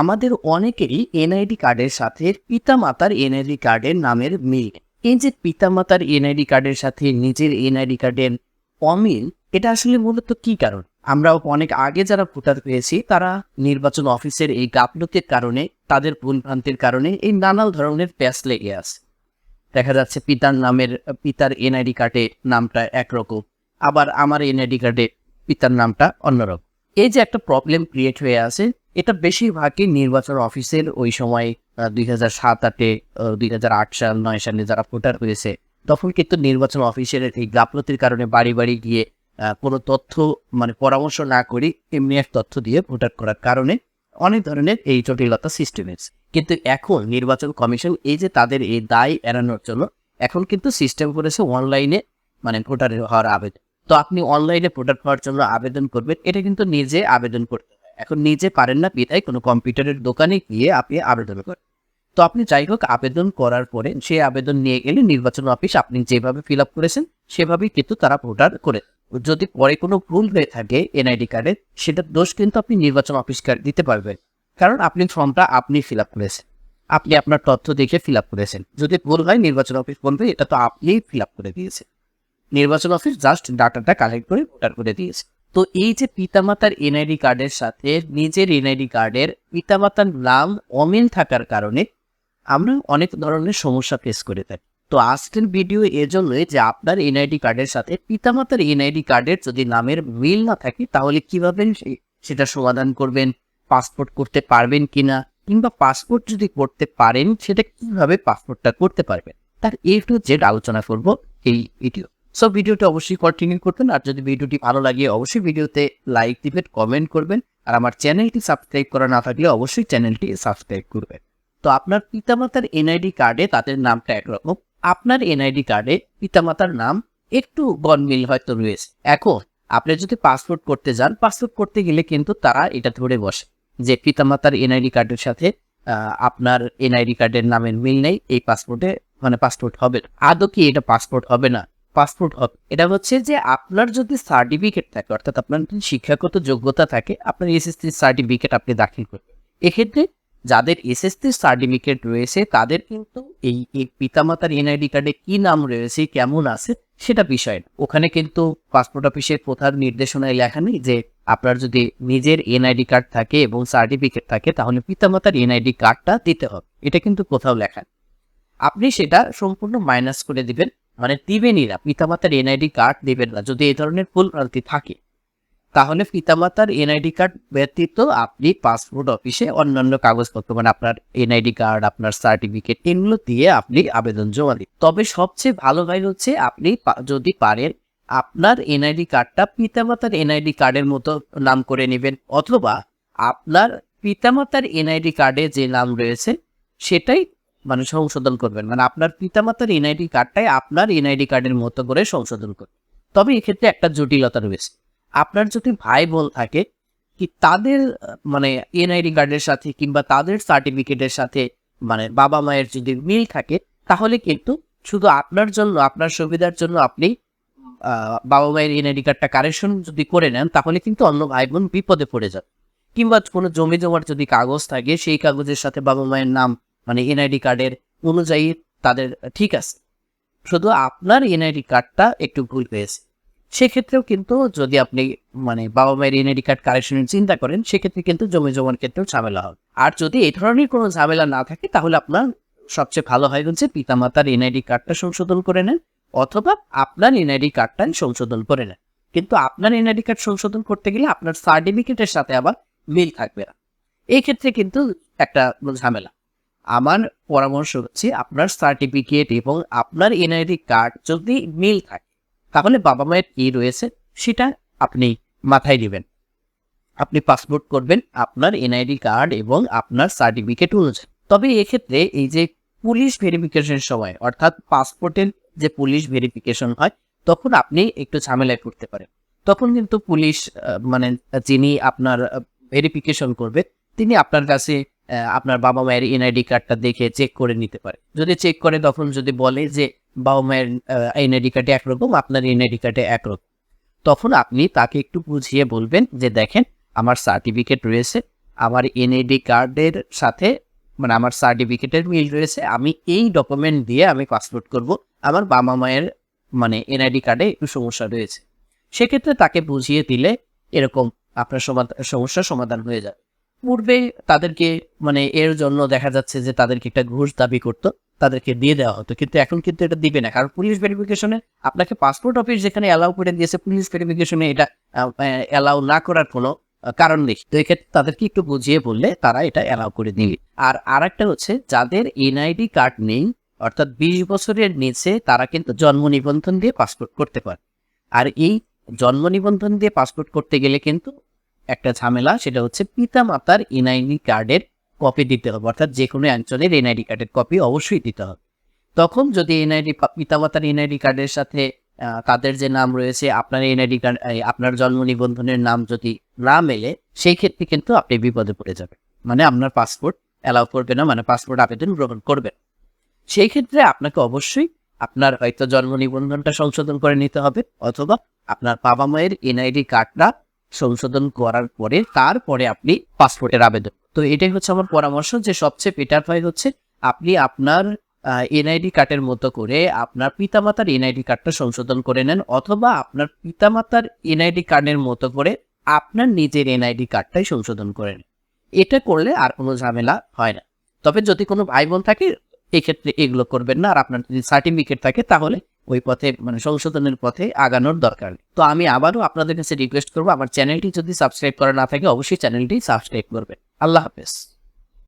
আমাদের অনেকেরই এনআইডি কার্ডের সাথে পিতামাতার এনআইডি কার্ডের নামের মিল। এই যে পিতামাতার এনআইডি কার্ডের সাথে নিজের এনআইডি কার্ডের অমিল, এটা আসলে মূলত কি কারণ? আমরা অনেক আগে যারা ভোটার পেয়েছি, তারা নির্বাচন অফিসের এই গাফলতির কারণে, তাদের ভুলভ্রান্তির কারণে এই নানান ধরনের প্যাস লেগে আছে। দেখা যাচ্ছে পিতার নামের, পিতার এনআইডি কার্ডে নামটা একরকম, আবার আমার এনআইডি কার্ডে পিতার নামটা অন্যরকম। এই যে একটা প্রবলেম ক্রিয়েট হয়ে আছে এটা বেশিরভাগই নির্বাচন অফিসের ওই সময় দুই হাজার সাত আটে দুই হাজার আট সাল, নয় সালে যারা ভোটার হয়েছে, তখন কিন্তু নির্বাচন অফিসের এই গাফলতির কারণে বাড়ি বাড়ি গিয়ে কোনো তথ্য মানে পরামর্শ না করি, এমনি এক তথ্য দিয়ে ভোটার করার কারণে অনেক ধরনের এই জটিলতা সৃষ্টি হয়েছে। কিন্তু এখন নির্বাচন কমিশন এই যে তাদের এই দায় এড়ানোর জন্য, এখন কিন্তু সিস্টেম করেছে অনলাইনে মানে ভোটার হওয়ার আবেদন। তো আপনি অনলাইনে ভোটার হওয়ার জন্য আবেদন করবেন, এটা কিন্তু নিজে আবেদন করতে এখন নিজে পারেন না বিধায় কোনো কম্পিউটারের দোকানে গিয়ে আপনি আবেদন করেন। তো আপনি যাই হোক, আবেদন করার পরে সেই আবেদন নিয়ে গেলে নির্বাচন অফিস আপনি যেভাবে ফিল আপ করেছেন, সেভাবেই কিন্তু তারা ভোটার করে। যদি পরে কোনো ভুল হয়ে থাকে এনআইডি কার্ডে সেটার দোষ কিন্তু আপনি নির্বাচন অফিসকে দিতে পারবেন। কারণ আপনি ফর্মটা আপনি ফিল আপ করেছেন। আপনি আপনার তথ্য দেখে ফিল আপ করেছেন। যদি ভুল হয় নির্বাচন অফিস বলবে, এটা তো আপনিই ফিল আপ করে দিয়েছেন। নির্বাচন অফিস জাস্ট ডাটাটা কালেক্ট করে ভোটার করে দিয়েছে। তো এই যে পিতামাতার এনআইডি কার্ডের সাথে নিজের এনআইডি কার্ডের পিতামাতার নাম অমিল থাকার কারণে আমরা অনেক ধরনের সমস্যা ফেস করে থাকি। তো আজকের ভিডিও এজন্যই যে আপনার এনআইডি কার্ডের সাথে পিতামাতার এনআইডি কার্ডের যদি নামের মিল না থাকে, তাহলে কীভাবে সেটা সমাধান করবেন? পাসপোর্ট করতে পারবেন কিনা? কিংবা পাসপোর্ট যদি করতে পারেন, সেটা কীভাবে পাসপোর্টটা করতে পারবেন? তার এ টু জেড আলোচনা করব এই ভিডিও সো ভিডিওটি অবশ্যই কন্টিনিউ করবেন। আর যদি ভিডিওটি ভালো লাগে, অবশ্যই ভিডিওতে লাইক দিবেন কমেন্ট করবেন। আর আমার চ্যানেলটি সাবস্ক্রাইব করা না থাকলে অবশ্যই চ্যানেলটি সাবস্ক্রাইব করবেন। তো আপনার পিতামাতার এনআইডি কার্ডে তাদের নামটা একরকম। আপনার এনআইডি কার্ডে পিতামাতার নাম একটু গনমিল হয়তো রয়েছে। এখন আপনি যদি পাসপোর্ট করতে যান পাসপোর্ট করতে গেলে কিন্তু তারা এটা ধরে বসে যে পিতামাতার এনআইডি কার্ডের সাথে আপনার এনআইডি কার্ডের নামের মিল নেই, এই পাসপোর্টে মানে পাসপোর্ট হবে আদৌ কি এটা পাসপোর্ট হবে না? পাসপোর্ট হবে। এটা হচ্ছে যে আপনার যদি সার্টিফিকেট থাকে, অর্থাৎ আপনার শিক্ষাগত যোগ্যতা থাকে, আপনার এসএসসি সার্টিফিকেট আপনি দাখিল করবেন। এক্ষেত্রে যাদের এসএসসি সার্টিফিকেট রয়েছে, তাদের কিন্তু এই পিতামাতার এনআইডি কার্ডে কি নাম রয়েছে, কেমন আছে, সেটা বিষয় না। ওখানে কিন্তু পাসপোর্ট অফিসের প্রধান নির্দেশনায় লেখা নেই যে আপনার যদি নিজের এনআইডি কার্ড থাকে এবং সার্টিফিকেট থাকে, তাহলে পিতামাতার এনআইডি কার্ডটা দিতে হবে। এটা কিন্তু কোথাও লেখা আপনি সেটা সম্পূর্ণ মাইনাস করে দিবেন। মানে না পিতামাতার এনআইডি কার্ড দিবেন না, যদি এই ধরনের ভুল ভ্রান্তি থাকে। তাহলে পিতামাতার এনআইডি কার্ড ব্যতীত আপনি পাসপোর্ট অফিসে অন্যান্য কাগজপত্র মানে আপনার এনআইডি কার্ড, আপনার সার্টিফিকেট, এগুলো দিয়ে আপনি আবেদন জমা দিন। তবে সবচেয়ে ভালো হয় হচ্ছে আপনি যদি পারেন আপনার এনআইডি কার্ডটা পিতামাতার এনআইডি কার্ডের মতো নাম করে নেবেন, অথবা আপনার পিতামাতার এনআইডি কার্ডে যে নাম রয়েছে, সেটাই মানে সংশোধন করবেন মানে আপনার পিতামাতার এনআইডি কার্ডটাই আপনার এনআইডি কার্ডের মতো করে সংশোধন করবেন তবে এক্ষেত্রে একটা জটিলতা রয়েছে। আপনার যদি ভাই বোন থাকে কি তাদের মানে এনআইডি কার্ডের সাথে কিংবা তাদের সার্টিফিকেটের সাথে মানে বাবা মায়ের যদি মিল থাকে, তাহলে কিন্তু শুধু আপনার জন্য, আপনার সুবিধার জন্য আপনি বাবা মায়ের এনআইডি কার্ডটা কারেকশন যদি করে নেন, তাহলে কিন্তু অন্য ভাই বোন বিপদে পড়ে যাবে। কিংবা কোনো জমি জমার যদি কাগজ থাকে, সেই কাগজের সাথে বাবা মায়ের নাম মানে এনআইডি কার্ডের অনুযায়ী তাদের, ঠিক আছে। শুধু আপনার এনআইডি কার্ডটা একটু ভুল হয়েছে। সেক্ষেত্রেও কিন্তু যদি আপনি মানে বাবা মায়ের এনআইডি কার্ড কারেকশনের চিন্তা করেন, সেক্ষেত্রে কিন্তু জমি জমার ক্ষেত্রেও ঝামেলা হবে। আর যদি এই ধরনের কোনো ঝামেলা না থাকে, তাহলে আপনার সবচেয়ে ভালো হয় হচ্ছে পিতামাতার এনআইডি কার্ডটা সংশোধন করে নেন, অথবা আপনার এনআইডি কার্ডটা সংশোধন করে নেন। কিন্তু আপনার এনআইডি কার্ড সংশোধন করতে গেলে আপনার সার্টিফিকেটের সাথে আবার মিল থাকবে না। এই ক্ষেত্রে কিন্তু একটা ঝামেলা। আমার পরামর্শ হচ্ছে আপনার সার্টিফিকেট এবং আপনার এনআইডি কার্ড যদি মিল থাকে, তাহলে বাবা মায়ের কি রয়েছে সেটা আপনি মাথায় দিবেন আপনি পাসপোর্ট করবেন আপনার এনআইডি কার্ড এবং আপনার সার্টিফিকেট অনুযায়ী। তবে এক্ষেত্রে এই যে পুলিশ ভেরিফিকেশনের সময়, অর্থাৎ পাসপোর্টের যে পুলিশ ভেরিফিকেশন হয়, তখন আপনি একটু ঝামেলায় করতে পারেন। তখন কিন্তু পুলিশ মানে যিনি আপনার ভেরিফিকেশন করবে, তিনি আপনার কাছে আপনার বাবা মায়ের এনআইডি কার্ডটা দেখে চেক করে নিতে পারে। যদি চেক করে, তখন যদি বলে যে বাবা মায়ের এনআইডি কার্ডে একরকম, আপনার এনআইডি কার্ডে একরকম। তখন আপনি তাকে একটু বুঝিয়ে বলবেন যে, দেখেন, আমার সার্টিফিকেট রয়েছে, আমার এনআইডি কার্ডের সাথে মানে আমার সার্টিফিকেটের মিল রয়েছে, আমি এই ডকুমেন্ট দিয়ে আমি পাসপোর্ট করব, আমার বাবা মায়ের মানে এনআইডি কার্ডে একটু সমস্যা রয়েছে। সেক্ষেত্রে তাকে বুঝিয়ে দিলে এরকম আপনার সমাধান সমস্যার সমাধান হয়ে যাবে। পূর্বে তাদেরকে মানে এর জন্য দেখা যাচ্ছে যে তাদেরকে একটা ঘুষ দাবি করতো, তাদেরকে দিয়ে দেওয়া হতো। কিন্তু এখন কিন্তু এটা দিবে না। কারণ পুলিশ ভেরিফিকেশনে আপনাকে পাসপোর্ট অফিস যেখানে অ্যালাউ করে দিয়েছে পুলিশ ভেরিফিকেশনে এটা অ্যালাউ না করার কোনো কারণ নেই। তো এক্ষেত্রে তাদেরকে একটু বুঝিয়ে বললে তারা এটা অ্যালাউ করে দিবে। আর আরেকটা হচ্ছে, যাদের এনআইডি কার্ড নেই, অর্থাৎ বিশ বছরের নিচে তারা কিন্তু জন্ম নিবন্ধন দিয়ে পাসপোর্ট করতে পারে। আর এই জন্ম নিবন্ধন দিয়ে পাসপোর্ট করতে গেলে কিন্তু একটা ঝামেলা, সেটা হচ্ছে পিতা মাতার এনআইডি কার্ডের কপি দিতে হবে, অর্থাৎ যে কোনো একজনের এনআইডি কার্ডের কপি অবশ্যই দিতে হবে। তখন যদি এনআইডি পিতামাতার এনআইডি কার্ডের সাথে তাদের যে নাম রয়েছে, আপনার এনআইডি কার্ড আপনার জন্ম নিবন্ধনের নাম যদি না মেলে, সেই ক্ষেত্রে কিন্তু আপনি বিপদে পড়ে যাবেন। মানে আপনার পাসপোর্ট অ্যালাউ করবে না মানে পাসপোর্ট আবেদন গ্রহণ করবে সেই ক্ষেত্রে আপনাকে অবশ্যই আপনার হয়তো জন্ম নিবন্ধনটা সংশোধন করে নিতে হবে, অথবা আপনার বাবা মায়ের এনআইডি কার্ডটা সংশোধন করার পরে তারপরে আপনি পাসপোর্টের আবেদন। তো এটাই হচ্ছে আমার পরামর্শ যে সবচেয়ে বেটার হয় হচ্ছে আপনি আপনার এনআইডি কার্ডের মতো করে আপনার পিতামাতার এনআইডি কার্ডটা সংশোধন করে নেন অথবা আপনার পিতামাতার এনআইডি কার্ডের মতো করে আপনার নিজের এনআইডি কার্ডটাই সংশোধন করে নেন। এটা করলে আর কোনো ঝামেলা হয় না। তবে যদি কোনো ভাই বোন থাকে, এক্ষেত্রে এগুলো করবেন না। আর আপনার যদি সার্টিফিকেট থাকে, তাহলে ওই পথে মানে সংশোধনের পথে আগানোর দরকার তো আমি আবারও আপনাদের কাছে রিকোয়েস্ট করব, আমার চ্যানেলটি যদি সাবস্ক্রাইব করা না থাকে, অবশ্যই চ্যানেলটি সাবস্ক্রাইব করবেন। আল্লাহ হাফেজ।